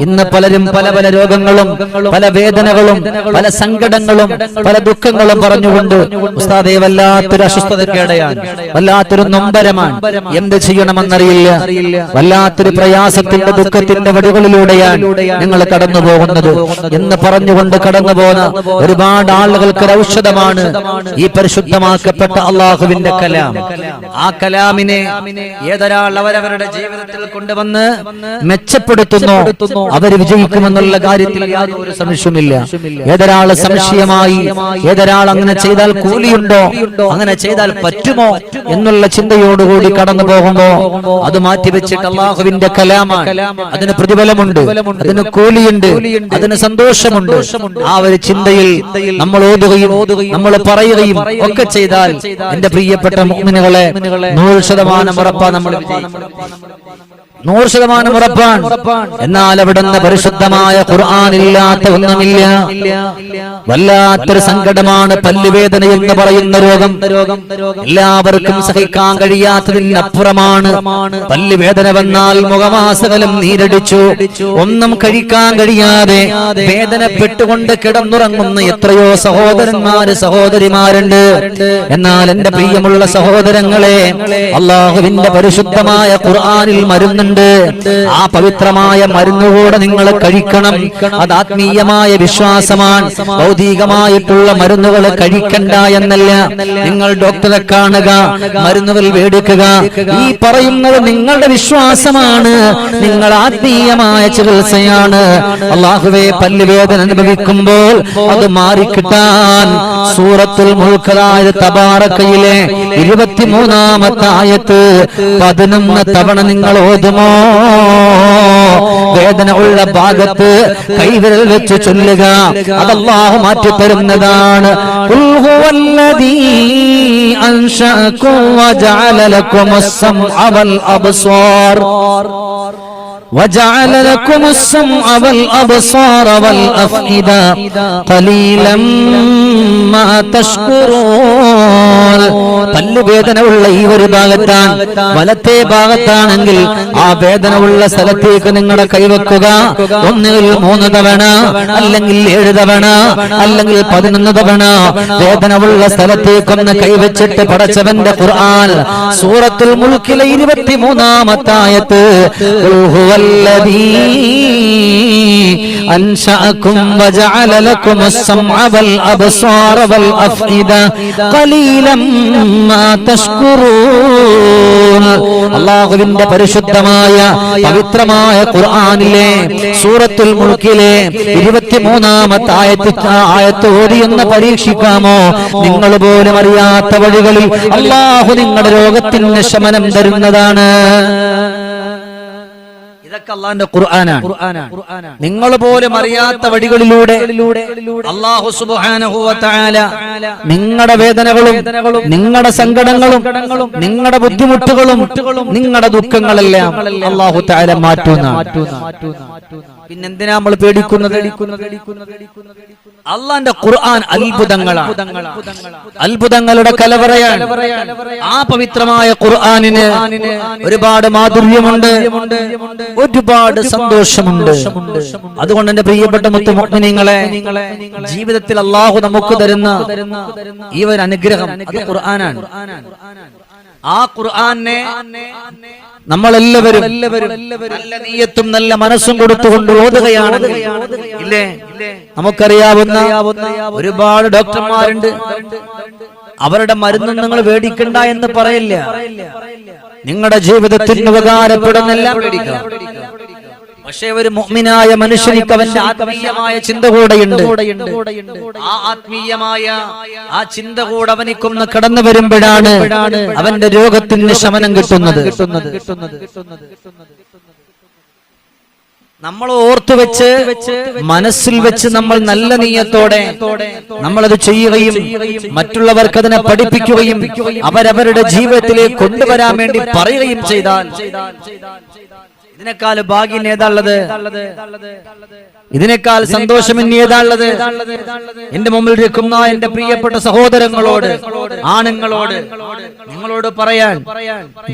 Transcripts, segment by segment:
ഇന്ന് പലരും പല പല രോഗങ്ങളും പല വേദനകളും പല സങ്കടങ്ങളും പല ദുഃഖങ്ങളും പറഞ്ഞുകൊണ്ട് ഉസ്താദെ വല്ലാത്തൊരു അസ്വസ്ഥതക്കേടയാണ് വല്ലാത്തൊരു നൊമ്പരമാണ്. എന്ത് ചെയ്യണമെന്നറിയില്ല. വല്ലാത്തൊരു പ്രയാസത്തിന്റെ ദുഃഖത്തിന്റെ വടികളിലൂടെയാണ് നിങ്ങൾ കടന്നു പോകുന്നത് എന്ന് പറഞ്ഞുകൊണ്ട് കടന്നു പോകുന്ന ഒരുപാട് ആളുകൾക്ക് ഒരു ഔഷധമാണ് ഈ പരിശുദ്ധമാക്കപ്പെട്ട അള്ളാഹുവിന്റെ കലാം. ആ കലാമിനെ ഏതൊരാൾ അവരവരുടെ ജീവിതത്തിൽ കൊണ്ടുവന്ന് മെച്ചപ്പെടുത്തുന്നു? അവർ വിജയിക്കുമെന്നുള്ള കാര്യത്തിൽ യാതൊരു സംശയമില്ല ഏതൊരാൾ സംശയമായി ഏതൊരാൾ അങ്ങനെ ചെയ്താൽ കൂലിയുണ്ടോ അങ്ങനെ ചെയ്താൽ പറ്റുമോ എന്നുള്ള ചിന്തയോടുകൂടി കടന്നു പോകുമ്പോ അത് മാറ്റിവെച്ചിട്ട് അള്ളാഹുവിന്റെ കലാമാണ്. അതിന് പ്രതിഫലമുണ്ട്. അതിന് കൂലിയുണ്ട്. അതിന് സന്തോഷമുണ്ട്. ആ ഒരു ചിന്തയിൽ നമ്മൾ ഓതുകയും നമ്മൾ പറയുകയും ഒക്കെ ചെയ്താൽ എന്റെ പ്രിയപ്പെട്ട മുഅ്മിനുകളെ നൂറ് ശതമാനം ഉറപ്പാ നമ്മൾ വിജയിക്കും. നൂറ് ശതമാനം ഉറപ്പാണ്. എന്നാൽ അവിടുന്ന് പരിശുദ്ധമായ ഖുർആൻ ഇല്ലാത്ത ഒന്നുമില്ല. വല്ലാത്തൊരു സങ്കടമാണ് പല്ലുവേദന എന്ന് പറയുന്ന രോഗം. എല്ലാവർക്കും സഹിക്കാൻ കഴിയാത്തതിനപ്പുറമാണ് പല്ലുവേദന വന്നാൽ മുഖമാസകലം നീരടിച്ചു. ഒന്നും കഴിക്കാൻ കഴിയാതെ വേദനപ്പെട്ടുകൊണ്ട് കിടന്നുറങ്ങുന്ന എത്രയോ സഹോദരന്മാര് സഹോദരിമാരുണ്ട്. എന്നാൽ എന്റെ പ്രിയമുള്ള സഹോദരങ്ങളെ അള്ളാഹുവിന്റെ പരിശുദ്ധമായ ഖുർആാനിൽ മരുന്നുണ്ട് ആ പവിത്രമായ മരുന്നുകൂടെ നിങ്ങൾ കഴിക്കണം. അത് ആത്മീയമായ വിശ്വാസമാണ്. ഭൗതികമായിട്ടുള്ള മരുന്നുകൾ കഴിക്കണ്ട എന്നല്ല. നിങ്ങൾ ഡോക്ടറെ കാണുക മരുന്നുകൾ മേടിക്കുക. ഈ പറയുന്നത് നിങ്ങളുടെ വിശ്വാസമാണ്. നിങ്ങൾ ആത്മീയമായ ചികിത്സയാണ്. അള്ളാഹുവെ പല്ലുവേദന അനുഭവിക്കുമ്പോൾ അത് മാറിക്കിട്ടാൻ സൂറത്തുൽ മുൽക്കലായ തബാറക്കയിലെ ഇരുപത്തിമൂന്നാമത്തെ ആയത്ത് പതിനൊന്ന് തവണ നിങ്ങൾ ഓതുമോ വേദന ഉള്ള ഭാഗത്ത് കൈവിരൽ വെച്ച് ചൊല്ലുക അത് അള്ളാഹു മാറ്റി തരുന്നതാണ് ഖുൽ ഹുവല്ലദീ അൻശഅകും വജഅല ലക്കുമുസ് സമഅ വൽ അബ്സാർ وجعل لكم السمع والأبصار والأفئدة قليلا ما تشكرون പല്ല് വേദന ഉള്ള ഈ ഒരു ഭാഗത്താണ് വലത്തെ ഭാഗത്താണെങ്കിൽ ആ വേദന ഉള്ള സ്ഥലത്തേക്ക് നിങ്ങളുടെ കൈവെക്കുക ഒന്നുകിൽ മൂന്ന് തവണ അല്ലെങ്കിൽ ഏഴ് തവണ അല്ലെങ്കിൽ പതിനൊന്ന് തവണ വേദന ഉള്ള സ്ഥലത്തേക്കൊന്ന് കൈവച്ചിട്ട് പടച്ചവന്റെ ഖുർആൻ സൂറത്തുൽ മുൽക്കിലെ ഇരുപത്തിമൂന്നാമത്തെ ആയത്ത് ഖുൽ ഹുവല്ലദീ അൻശഅകും വജഅല ലക്കും السمع والأبصار والأفئدة قليلا ما تشكرون അള്ളാഹുവിന്റെ പരിശുദ്ധമായ പവിത്രമായ ഖുർആാനിലെ സൂറത്തുൽ മുൽക്കിലെ ഇരുപത്തിമൂന്നാമത്തെ ആയത്ത് ആയത്ത് ഓടിയെന്ന് പരീക്ഷിക്കാമോ? നിങ്ങൾ പോലും അറിയാത്ത വഴികളിൽ അള്ളാഹു നിങ്ങളുടെ രോഗത്തിന് ശമനം തരുന്നതാണ്. ഇതൊക്കെ അള്ളാന്റെ ഖുർആനാണ്. നിങ്ങൾ പോലും അറിയാത്ത വഴികളിലൂടെ അള്ളാഹു നിങ്ങളുടെ വേദനകളും നിങ്ങളുടെ സങ്കടങ്ങളും നിങ്ങളുടെ ബുദ്ധിമുട്ടുകളും നിങ്ങളുടെ ദുഃഖങ്ങളെല്ലാം അള്ളാഹു തആല മാറ്റുന്ന പിന്നെന്തിനാ നമ്മൾ പേടിക്കുന്നത്? അള്ളാന്റെ ഖുർആൻ അത്ഭുതങ്ങളാണ്. അത്ഭുതങ്ങളുടെ കലവറയാണ്. ആ പവിത്രമായ ഖുർആനിന് ഒരുപാട് മാധുര്യമുണ്ട്. ഒരുപാട് സന്തോഷമുണ്ട്. അതുകൊണ്ട് എന്റെ പ്രിയപ്പെട്ട മുത്തുമുഗ്നിങ്ങളെ ജീവിതത്തിൽ അള്ളാഹു നമുക്ക് തരുന്ന ഈ ഒരു അനുഗ്രഹം ഖുർആനാണ്. ആ ഖുർആനെ നമ്മളെല്ലാവരും നല്ല നീയത്തും നല്ല മനസ്സും കൊടുത്തുകൊണ്ട് ഓതുകയാണ് ഇല്ലേ? നമുക്കറിയാവുന്ന ഒരുപാട് ഡോക്ടർമാരുണ്ട്. അവരുടെ മരുന്നും നിങ്ങൾ മേടിക്കണ്ട എന്ന് പറയില്ല. നിങ്ങളുടെ ജീവിതത്തിന് ഉപകാരപ്പെടുന്നെല്ലാം മേടിക്കാം. പക്ഷേ ഒരു മുഅ്മിനായ മനുഷ്യനിക്ക് അവന്റെ ആത്മീയമായ ചിന്ത കൂടെയുണ്ട്. ആ ആത്മീയമായ ആ ചിന്ത കൂടെ അവനിക്കൊന്ന് കടന്നു വരുമ്പോഴാണ് അവന്റെ രോഗത്തിന് ശമനം കിട്ടുന്നത്. നമ്മൾ ഓർത്തു വെച്ച് മനസ്സിൽ വെച്ച് നമ്മൾ നല്ല നീയത്തോടെ നമ്മളത് ചെയ്യുകയും മറ്റുള്ളവർക്ക് അതിനെ പഠിപ്പിക്കുകയും അവരവരുടെ ജീവിതത്തിലേക്ക് കൊണ്ടുവരാൻ വേണ്ടി പറയുകയും ചെയ്താൽ ഇതിനേക്കാൾ ഭാഗ്യം ഏതാള്ളത് ഇതിനേക്കാൾ സന്തോഷം ഇനി ഏതാള്ളത് എന്റെ മുമ്പിൽ ഇരിക്കുന്ന എന്റെ പ്രിയപ്പെട്ട സഹോദരങ്ങളോട് ആണുങ്ങളോട് നിങ്ങളോട് പറയാൻ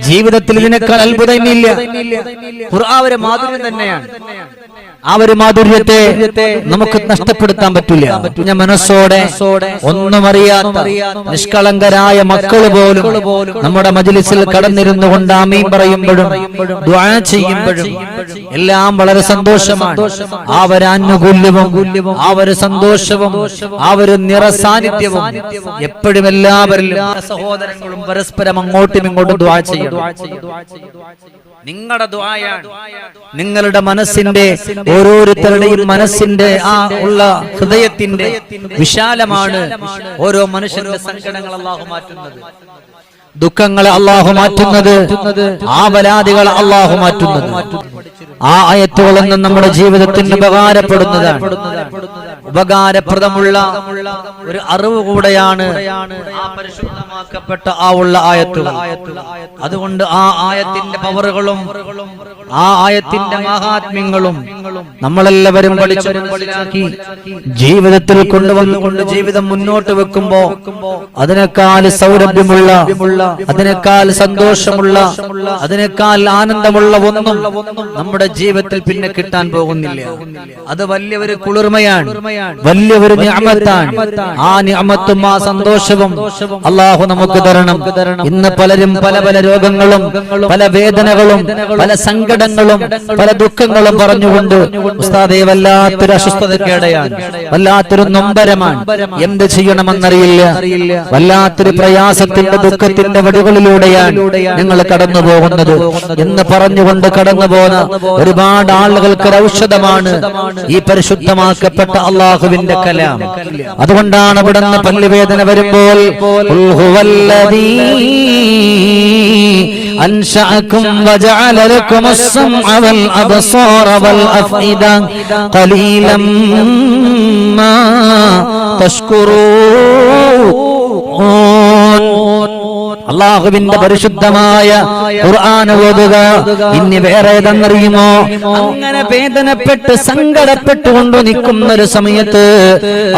ജീവിതത്തിൽ ഇതിനേക്കാൾ അത്ഭുതം ഇല്ല ഖുർആൻ ഒരു മാധുര്യം തന്നെയാണ്. ആ ഒരു മാധുര്യത്തെ നമുക്ക് നഷ്ടപ്പെടുത്താൻ പറ്റില്ല ഞാൻ മനസ്സോടെ ഒന്നും അറിയാത്ത നിഷ്കളങ്കരായ മക്കൾ പോലും നമ്മുടെ മജിലിസിൽ കടന്നിരുന്നു കൊണ്ട് ആമീൻ പറയുമ്പോഴും ദ്വാ ചെയ്യുമ്പോഴും എല്ലാം വളരെ സന്തോഷമാണ്. ആ ഒരു ആനുകൂല്യവും ആ ഒരു സന്തോഷവും ആ ഒരു നിറസാന്നിധ്യവും എപ്പോഴും എല്ലാവരിലും സഹോദരങ്ങളും പരസ്പരം അങ്ങോട്ടും ഇങ്ങോട്ടും ദ്വാ ചെയ്യണം. നിങ്ങളുടെ ദ്വായാണ് നിങ്ങളുടെ മനസ്സിന്റെ ഓരോരുത്തരുടെയും മനസ്സിന്റെ ആ ഉള്ള ഹൃദയത്തിന്റെ വിശാലമാണ് ഓരോ മനുഷ്യന്റെ സങ്കടങ്ങൾ അള്ളാഹു മാറ്റുന്നത്. ദുഃഖങ്ങളെ അള്ളാഹു മാറ്റുന്നത് ആ പരാതികൾ അള്ളാഹു മാറ്റുന്നത്. ആ അയത്തുകളൊന്നും നമ്മുടെ ജീവിതത്തിന് ഉപകാരപ്പെടുന്നതാണ്. ഉപകാരപ്രദമുള്ള ഒരു അറിവ് കൂടെയാണ് ആ പരിശുദ്ധമാക്കപ്പെട്ട ആ ഉള്ള ആയത്തുകൾ. അതുകൊണ്ട് ആ ആയത്തിന്റെ പവറുകളും ആ ആയത്തിന്റെ മഹാത്മ്യങ്ങളും നമ്മളെല്ലാവരും പഠിച്ചു മനസ്സിലാക്കി ജീവിതത്തിൽ കൊണ്ടുവന്നുകൊണ്ട് ജീവിതം മുന്നോട്ട് വെക്കുമ്പോ അതിനേക്കാൾ സൗരഭ്യമുള്ള അതിനേക്കാൾ സന്തോഷമുള്ള അതിനേക്കാൾ ആനന്ദമുള്ള ഒന്നും നമ്മുടെ ജീവിതത്തിൽ പിന്നെ കിട്ടാൻ പോകുന്നില്ല. അത് വലിയൊരു കുളിർമയാണ് വലിയൊരു നിഅമത്താണ് ആ നിഅമത്തും ആ സന്തോഷവും അള്ളാഹു നമുക്ക് തരണം. ഇന്ന് പലരും പല പല രോഗങ്ങളും പല വേദനകളും പല സങ്കടങ്ങളും പല ദുഃഖങ്ങളും പറഞ്ഞുകൊണ്ട് ഉസ്താദെ വല്ലാത്തൊരു അസ്വസ്ഥതക്കേടെയാണ് വല്ലാത്തൊരു നൊമ്പരമാണ്. എന്ത് ചെയ്യണമെന്നറിയില്ല. വല്ലാത്തൊരു പ്രയാസത്തിന്റെ ദുഃഖത്തിന്റെ വടികളിലൂടെയാണ് ഞങ്ങൾ കടന്നു പോകുന്നത് എന്ന് പറഞ്ഞുകൊണ്ട് കടന്നു പോകുന്ന ഒരുപാട് ആളുകൾക്ക് ഔഷധമാണ് ഈ പരിശുദ്ധമാക്കപ്പെട്ട അള്ളാഹുവിന്റെ കലാം. അതുകൊണ്ടാണ് ഇവിടുന്ന് പല്ലുവേദന വരുമ്പോൾ هو الذي أنشأكم وجعل لكم السمع والأبصار والأفئدة قليلا ما تشكرون അള്ളാഹുവിന്റെ പരിശുദ്ധമായ ഖുർആൻ ഓതുക. ഇനി വേറെ ഏതെന്നറിയുമോ? അങ്ങനെ വേദനപ്പെട്ട് സങ്കടപ്പെട്ടുകൊണ്ട് നിൽക്കുന്ന ഒരു സമയത്ത്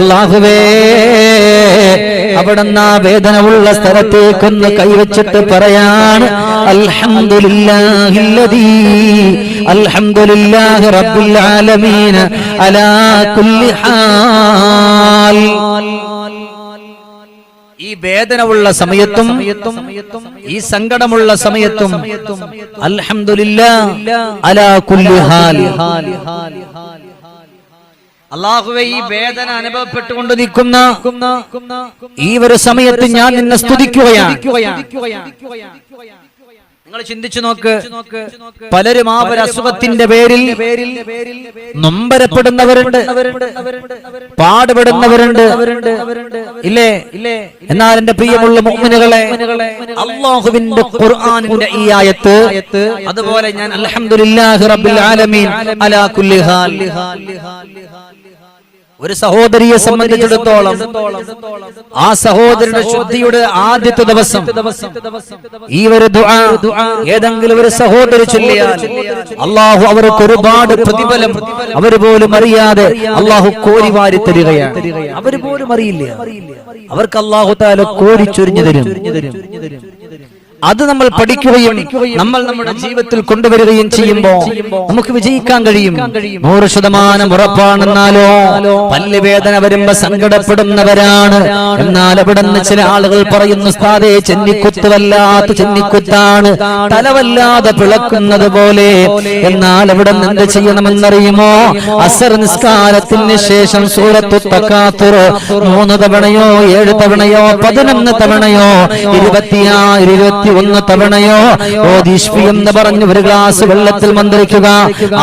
അള്ളാഹുവേ അവിടുന്ന് ആ വേദന ഉള്ള സ്ഥലത്തേക്കൊന്ന് കൈവച്ചിട്ട് പറയാണ് അൽഹംദുലില്ലാഹില്ലദീ അൽഹംദുലില്ലാഹി റബ്ബിൽ അലാ കുല്ലി ഹാൽ. ഈ വേദനയുള്ള സമയത്തും ഈ സങ്കടമുള്ള സമയത്തും ഹാൽ. അള്ളാഹുവെ ഈ വേദന അനുഭവപ്പെട്ടുകൊണ്ട് നിൽക്കുന്ന ഈ ഒരു സമയത്ത് ഞാൻ നിന്നെ സ്തുതിക്കുകയാണ്. നിങ്ങൾ ചിന്തിച്ചു നോക്ക്. പലരും ആ ഒരു അസുഖത്തിന്റെ പേരിൽ നൊമ്പരപ്പെടുന്നവരുണ്ട്. പാടുപെടുന്നവരുണ്ട്. ഇല്ലേ ഇല്ലേ? എന്നാൽ എന്റെ പ്രിയമുള്ള മുഅ്മിനുകളെ അള്ളാഹുവിന്റെ ഖുർആാനിന്റെ ഈ ആയത്ത് അതുപോലെ ഞാൻ അൽഹംദുലില്ലാഹി റബ്ബിൽ ആലമീൻ അലാ കുല്ലി ഹാൽ. ഒരു സഹോദരിയെ സംബന്ധിച്ചിടത്തോളം ആ സഹോദരിയുടെ ശുദ്ധിയുടെ ആദ്യത്തെ ദിവസം ഈ ഒരു ഏതെങ്കിലും ഒരു സഹോദരി ചൊല്ലിയാൽ അള്ളാഹു അവർക്ക് ഒരുപാട് പ്രതിഫലം അവർ പോലും അറിയാതെ അള്ളാഹു കോരി വാരി തരികയാണ്. അവർ പോലും അറിയില്ല. അവർക്ക് അള്ളാഹു താല കോരി ചൊരിഞ്ഞു തരും. അത് നമ്മൾ പഠിക്കുകയും നമ്മൾ നമ്മുടെ ജീവിതത്തിൽ കൊണ്ടുവരികയും ചെയ്യുമ്പോ നമുക്ക് വിജയിക്കാൻ കഴിയും. നൂറ് ശതമാനം ഉറപ്പാണെന്നാലോ? പല്ല് വേദന വരുമ്പോ സങ്കടപ്പെടുന്നവരാണ്. എന്നാൽ അവിടെ നിന്ന് ചില ആളുകൾ പറയുന്നു സ്ഥാതെ ചെന്നിക്കുത്ത് വല്ലാത്ത ചെന്നിക്കുത്താണ്. തലവല്ലാതെ പിളക്കുന്നത് പോലെ. എന്നാൽ അവിടെ നിന്ന് എന്ത് ചെയ്യണമെന്നറിയുമോ? അസർ നിസ്കാരത്തിന് ശേഷം സൂറത്തു തക്കാത്തുർ മൂന്ന് തവണയോ ഏഴ് തവണയോ പതിനൊന്ന് തവണയോ ഇരുപത്തിയാ ഇരുപത്തി ഒന്ന് തവണയോ? ഓദീഷ്പി എന്ന് പറഞ്ഞ് ഒരു ഗ്ലാസ് വെള്ളത്തിൽ മന്ത്രിക്കുക.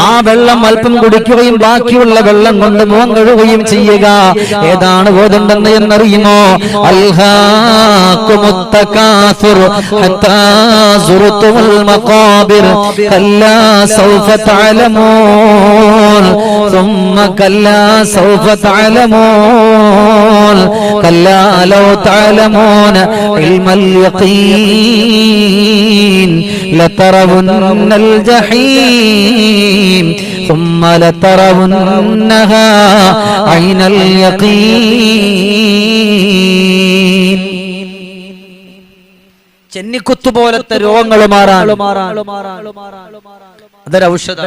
ആ വെള്ളം അല്പം കുടിക്കുകയും ബാക്കിയുള്ള വെള്ളം കൊണ്ട് മുഖം കഴുകുകയും ചെയ്യുക. ഏതാണ് ഓതുണ്ടെന്ന് എന്നറിയുമോ? അൽഹാക്കുമുത്തകാസുർ ഹത്താ ഇൽമൽ മഖാബിർ കല്ലാ സൗഫ തഅലമൂൻ ثم كلا سوف تعلمون كلا لو تعلمون علم اليقين لترون الجحيم ثم لترونها عين اليقين ചെന്നിക്കുത്തു പോലത്തെ രോഗങ്ങൾ മാറാൻ അതൊരു ഔഷധ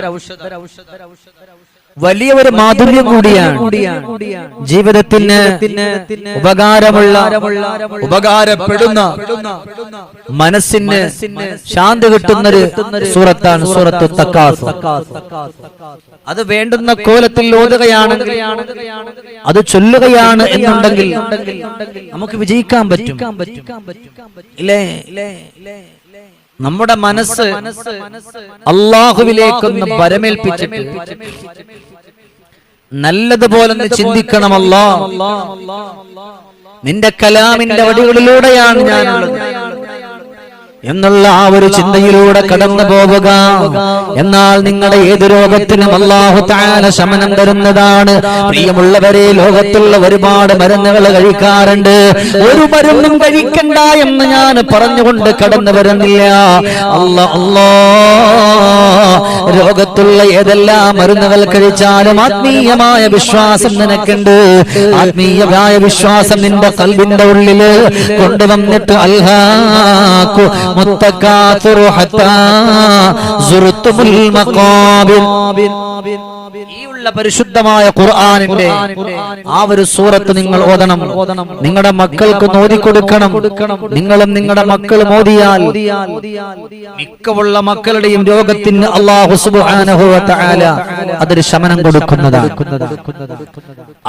വലിയ ഒരു മാധുര്യം കൂടിയാണ്. ജീവിതത്തിന് ഉപകാരമുള്ള ഉപകാരപ്പെടുന്ന മനസ്സിന് ശാന്തി കിട്ടുന്നൊരു സൂറത്താണ് സൂറത്ത് തക്കാസ് അത് വേണ്ടുന്ന കോലത്തിൽ ഓതുകയാണെങ്കിൽ അത് ചൊല്ലുകയാണ് എന്നുണ്ടെങ്കിൽ നമുക്ക് വിജയിക്കാൻ പറ്റും. ഇല്ലേ? നമ്മുടെ മനസ്സ് അള്ളാഹുവിലേക്കൊന്ന് പരമേൽപ്പിച്ചിട്ട് നല്ലതുപോലെ ചിന്തിക്കണമല്ലോ നിന്റെ കലാമിന്റെ വടികളിലൂടെയാണ് ഞാനുള്ളത്. എന്നുള്ള ആ ഒരു ചിന്തയിലൂടെ കടന്നു പോവുക. എന്നാൽ നിങ്ങളുടെ ഏത് രോഗത്തിനും അള്ളാഹു താന ശമനം തരുന്നതാണ്. പ്രിയമുള്ളവരെ ലോകത്തുള്ള ഒരുപാട് മരുന്നുകൾ കഴിക്കാറുണ്ട്. ഒരു മരുന്നും കഴിക്കണ്ട എന്ന് ഞാൻ പറഞ്ഞുകൊണ്ട് കടന്നു വരുന്നില്ല. അല്ല അല്ലാ. ലോകത്തുള്ള ഏതെല്ലാം മരുന്നുകൾ കഴിച്ചാലും ആത്മീയമായ വിശ്വാസം നിനക്കുണ്ട്. ആത്മീയമായ വിശ്വാസം നിന്റെ കൽവിന്റെ ഉള്ളിൽ കൊണ്ടുവന്നിട്ട് അൽഹാക്കു മുത്തക്കാത്തുറു ഹത്താ സുറുത്തുമുൽ ഉള്ള പരിശുദ്ധമായ ഖുർആാനിന്റെ ആ ഒരു സൂറത്ത് നിങ്ങൾ ഓതണം. നിങ്ങളുടെ മക്കൾക്ക് നോതി കൊടുക്കണം. നിങ്ങളും നിങ്ങളുടെ മക്കൾ മോദിയാൽ. മിക്കവുള്ള മക്കളുടെയും രോഗത്തിന് അള്ളാഹു അതൊരു ശമനം കൊടുക്കുന്നതാണ്.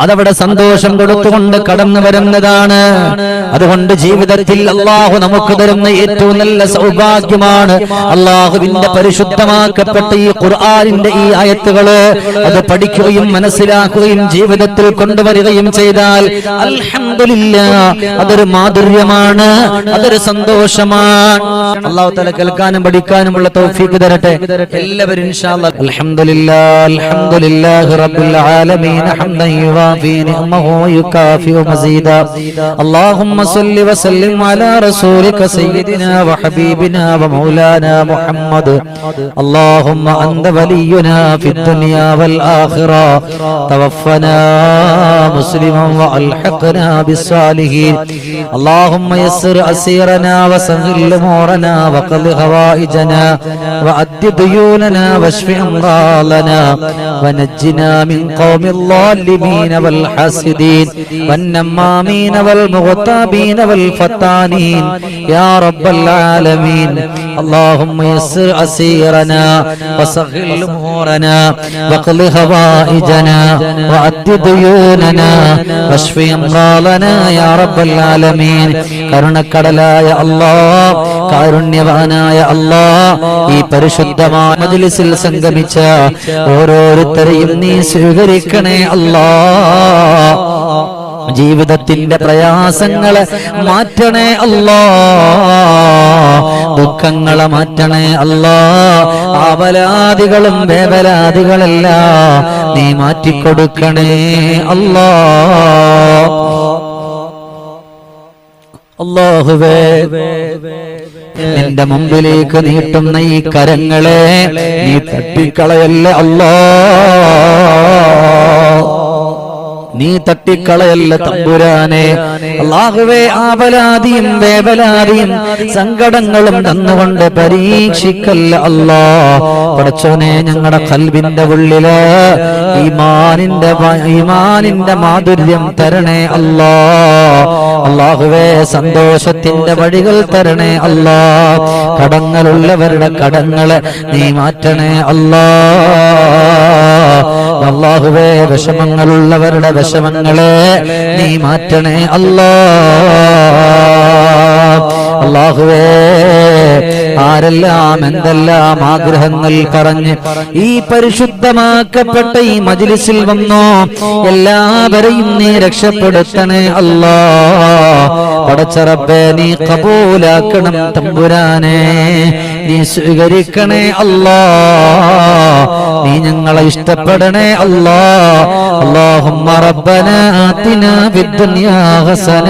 അതവിടെ സന്തോഷം കൊടുത്തുകൊണ്ട് കടന്നു വരുന്നതാണ്. അതുകൊണ്ട് ജീവിതത്തിൽ അള്ളാഹു നമുക്ക് തരുന്ന ഏറ്റവും നല്ല സൗഭാഗ്യമാണ് അള്ളാഹുവിന്റെ പരിശുദ്ധമാക്കപ്പെട്ട ഈ ഖുർആാനിന്റെ ഈ ആയത്തുകൾ. അത് പഠിക്കുകയും മനസ്സിലാക്കുകയും ജീവിതത്തിൽ കൊണ്ടുവരികയും ചെയ്താൽ അൽഹംദുലില്ലാ അതൊരു മാധുര്യമാണ് അതൊരു സന്തോഷമാണ് അള്ളാഹു തല കേൾക്കാനും പഠിക്കാനുമുള്ള തൗഫീഖ് തരട്ടെ എല്ലാവരും ഇൻഷാ അല്ലാഹ് അൽഹംദുലില്ലാ അൽഹംദുലില്ലാഹി റബ്ബിൽ ആലമീൻ ഹംദൻ യുവാഫി നിഅമഹു വയുകാഫിഉ മസീദാ اللهم صل وسلم على رسولك سيدنا وحبيبنا ومولانا محمد اللهم أنت ولينا في الدنيا والآخرة توفنا مسلما وألحقنا بالصالحين اللهم يسر أسيرنا وسهل أمورنا وقض هوائجنا وأد ديوننا واشف أمراضنا ونجنا من قوم الظالمين والحاسدين والنمامين والمغتابين والفتانين يا رب العالمين اللهم يسر أسيرنا وسهل أمورنا واقض هوائجنا وأد ديوننا واشف أمراضنا يا رب العالمين കരുണക്കടലായ അല്ലാ കാരുണ്യവാനായ അല്ലാ ഈ പരിശുദ്ധമായ മജ്ലിസിൽ സംഗമിച്ച ഓരോരുത്തരെയും നീ സ്വീകരിക്കണേ അല്ലാ ജീവിതത്തിന്റെ പ്രയാസങ്ങളെ മാറ്റണേ അല്ലോ. ദുഃഖങ്ങളെ മാറ്റണേ അല്ലോ. ആവലാദികളും വേവലാദികളെല്ലാം. നീ മാറ്റിക്കൊടുക്കണേ അല്ലോ. അള്ളാഹുവേ നിന്റെ മുമ്പിലേക്ക് നീട്ടുന്ന ഈ കരങ്ങളെ നീ തട്ടിക്കളയല്ലേ അല്ലാ. നീ തട്ടിക്കളയല്ല തമ്പുരാനെ. അള്ളാഹുവേ ആപലാതിയും വേവലാതിയും സങ്കടങ്ങളും തന്നുകൊണ്ട് പരീക്ഷിക്കല്ല അല്ലാ പടച്ചോനെ ഞങ്ങളുടെ കൽവിന്റെ ഉള്ളിൽ ഈമാനിന്റെ ഈമാനിന്റെ മാധുര്യം തരണേ അല്ലാ അള്ളാഹുവേ സന്തോഷത്തിന്റെ വഴികൾ തരണേ അല്ലാ കടങ്ങളുള്ളവരുടെ കടങ്ങൾ നീ മാറ്റണേ അല്ലാ അള്ളാഹുവേ വിഷമങ്ങളുള്ളവരുടെ വിഷമങ്ങളെ നീ മാറ്റണേ അല്ലാ. അള്ളാഹുവേ ആരെല്ലാം എന്തെല്ലാം ആഗ്രഹങ്ങൾ പറഞ്ഞ് ഈ പരിശുദ്ധമാക്കപ്പെട്ട ഈ മജിലിസിൽ വന്നോ എല്ലാവരെയും നീ രക്ഷപ്പെടുത്തണേ അല്ലാ. പടച്ചറബേ നീ കബൂലാക്കണം തമ്പുരാനെ. നീ സ്വീകരിക്കണേ അല്ലാ. നീ ഞങ്ങളെ ഇഷ്ടപ്പെടണേ അല്ലാ. അള്ളാഹുമ്മ റബ്ബന ആതിന ഫിദ്ദുനിയാ ഹസന.